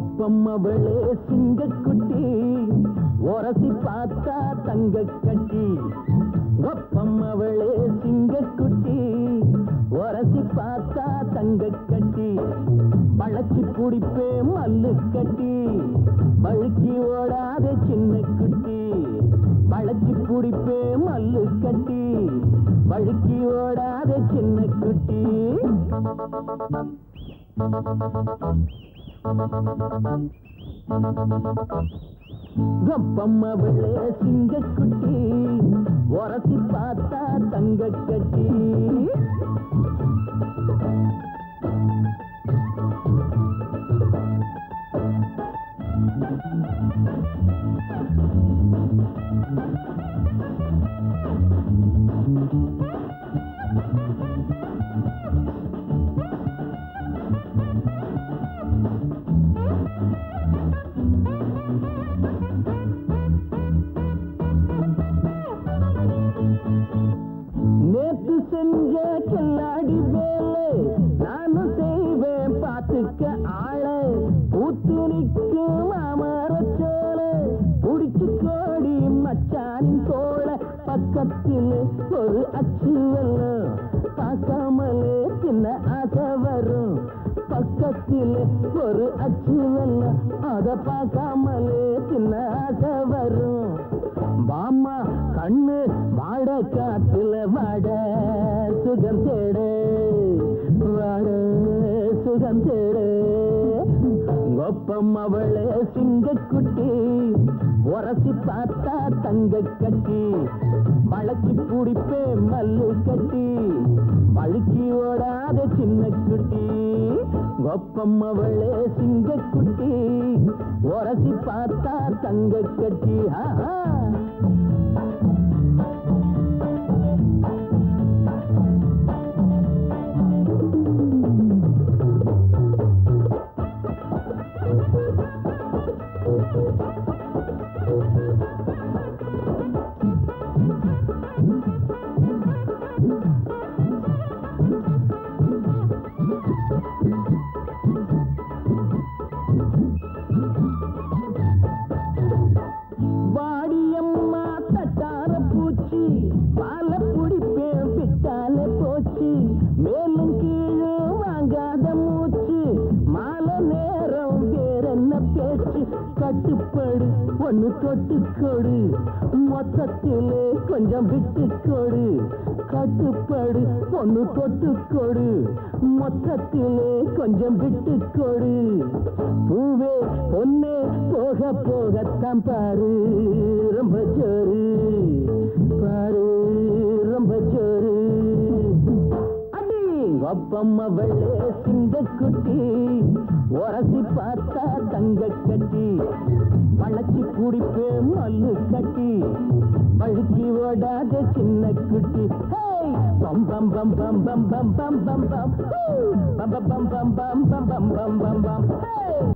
ஒப்பம் அவளே சிங்கக்குட்டி. உரசி பார்த்தா தங்க கட்டி. ஒப்பம் அவளே சிங்கக்குட்டி. உரசி பார்த்தா தங்க கட்டி. பழச்சி குடிப்பே மல்லு கட்டி. பழுக்கி ஓடாத சின்ன குட்டி. பழச்சி குடிப்பே மல்லு கட்டி. பழுக்கி ஓடாத சின்ன குட்டி. கப்பம்மா வெள்ளைய சிங்க குட்டி உரசி பார்த்தா தங்க கட்டி Thank you. செஞ்ச கில்லாடி வேலை நானும் செய்வேன் பார்த்துக்க ஆள. ஊத்து நிற்கும் மாமரச்சோல புடிச்சு கோடி மச்சானின் தோழ பக்கத்தில் ஒரு அச்சு வெல்லம் பார்க்காமலே சின்ன ஆசை வரும். பக்கத்தில் ஒரு அச்சு வெல்லம் அதை பார்க்காமலே சின்ன ஆசை வரும். பாமா கண்ணு காத்துல வாட சுகம் தேடு வாட சுகம் தேடு. ஒப்பம் அவளே சிங்கக்குட்டி உரசி பார்த்தா தங்க கட்டி வழக்கி பிடிப்பே மல்லு கட்டி வழுக்கி ஓடாத சின்ன குட்டி ஒப்பம் அவளே சிங்கக்குட்டி உரசி பார்த்தா தங்க கட்டி. ஆஹா. Thank கட்டுப்படு ஒண்ணு தொட்டுக்கொடு. மொத்தத்திலே கொஞ்சம் விட்டு கொடு கட்டுப்படு ஒண்ணு தொட்டுக்கொடு. மொத்தத்திலே கொஞ்சம் விட்டு கொடு பூவே பொன்னே போக போகத்தான் பாரு. ரொம்ப ஜோரு அடி ஒப்பம்மா வெள்ளே சிங்கக்குட்டி உரசி பார்த்தா தங்க கட்டி பழச்சி குடிப்பே மல்லு கட்டி பழுக்கி ஓடாத சின்ன குட்டி ஹேய்! பம் பம் பம் பம் பம் பம் பம் பம் பம் ஹூ! பம் பம் பம் பம் பம் பம் பம் பம் பம்